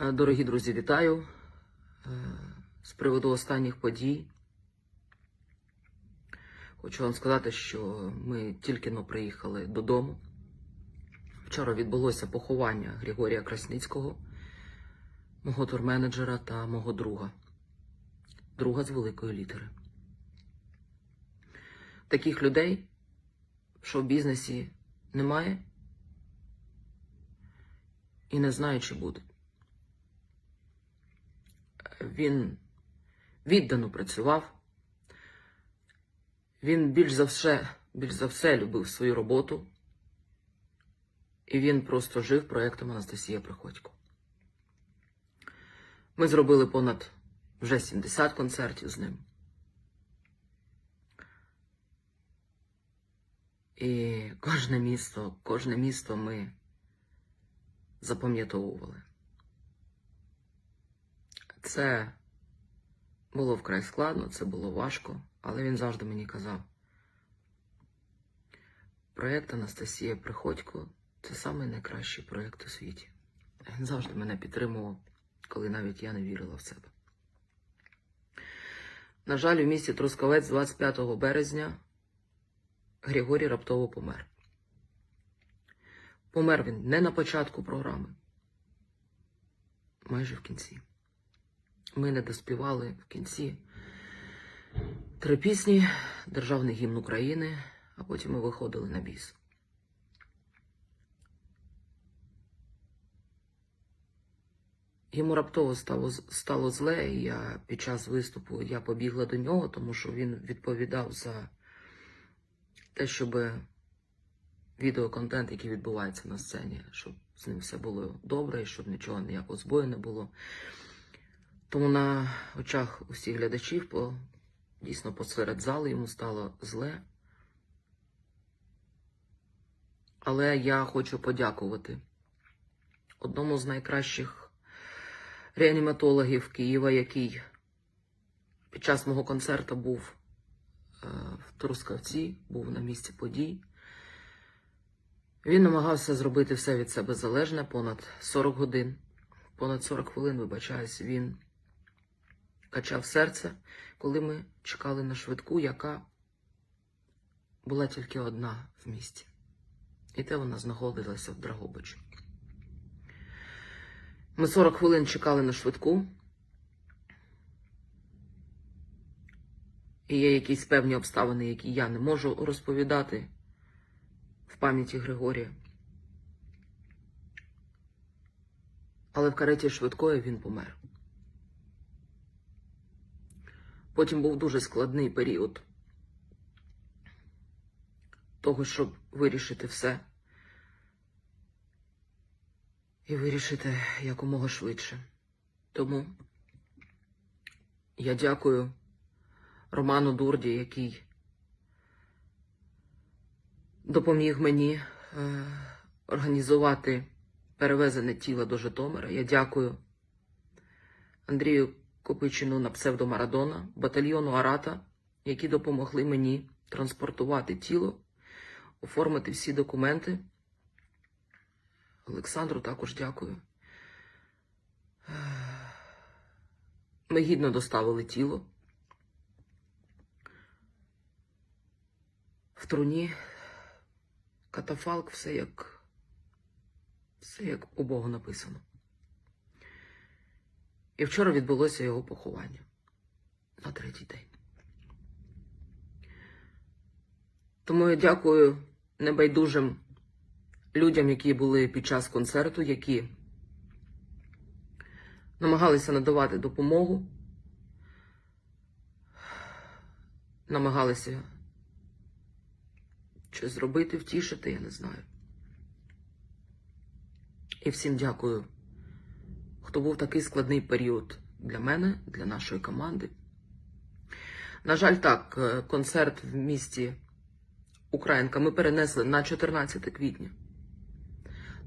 Е, Дорогі друзі, вітаю Е, з приводу останніх подій. Хочу вам сказати, що ми тільки но приїхали додому. Вчора відбулося поховання Григорія Красницького, мого турменеджера та мого друга. Друга з великої літери. Таких людей в шоу-бізнесі немає і не знаю, чи буде. Він віддано працював. Він більш за все, більш за все любив свою роботу. І він просто жив проєктом Анастасія Приходько. Ми зробили понад вже 70 концертів з ним. І кожне місто, кожне місто ми запам'ятовували. Це було вкрай складно, це було важко, але він завжди мені казав. Проєкт Анастасія Приходько це самий найкращий проєкт у світі. Він завжди мене підтримував, коли навіть я не вірила в себе. На жаль, у місті Трускавець 25 березня Григорій раптово помер. Помер він не на початку програми, майже в кінці. Ми не доспівали в кінці три пісні, Державний гімн України, а потім ми виходили на біс. Йому раптово стало, стало зле, і я під час виступу я побігла до нього, тому що він відповідав за те, щоб відеоконтент, який відбувається на сцені, щоб з ним все було добре, і щоб нічого ніякого збою не було. Тому на очах усіх глядачів, по, дійсно посеред зали йому стало зле. Але я хочу подякувати одному з найкращих реаніматологів Києва, який під час мого концерту був е, в Трускавці, був на місці подій. Він намагався зробити все від себе залежне понад 40 годин, понад 40 хвилин, вибачаюсь, він качав серце, коли ми чекали на швидку, яка була тільки одна в місті. І те вона знаходилася в Драгобичі. Ми 40 хвилин чекали на швидку. І є якісь певні обставини, які я не можу розповідати в пам'яті Григорія. Але в кареті швидкої він помер. Потім був дуже складний період того, щоб вирішити все. І вирішити якомога швидше. Тому я дякую Роману Дурді, який допоміг мені е, організувати перевезене тіло до Житомира. Я дякую Андрію Копичину на псевдо Марадона, батальйону Арата, які допомогли мені транспортувати тіло, оформити всі документи. Олександру також дякую. Ми гідно доставили тіло. В труні катафалк, все як, все як у Бога написано. І вчора відбулося його поховання на третій день. Тому я дякую небайдужим людям, які були під час концерту, які намагалися надавати допомогу, намагалися щось зробити, втішити, я не знаю. І всім дякую, хто був такий складний період для мене, для нашої команди. На жаль, так, е, концерт в місті Українка ми перенесли на 14 квітня.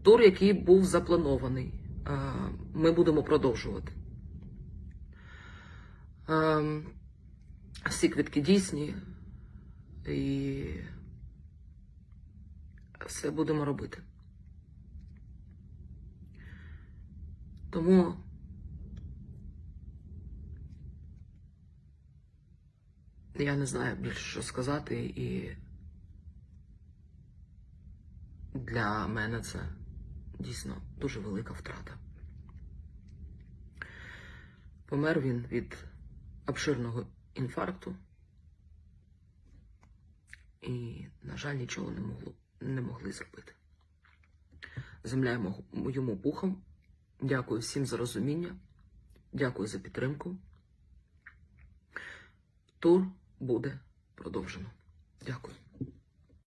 Тур, який був запланований, е, ми будемо продовжувати. Е, Всі квитки дійсні і все будемо робити. Тому я не знаю більше, що сказати, і для мене це дійсно дуже велика втрата. Помер він від обширного інфаркту. І, на жаль, нічого не, могло, не могли зробити. Земля йому, пухом. Дякую всім за розуміння. Дякую за підтримку. Тур буде продовжено. Дякую.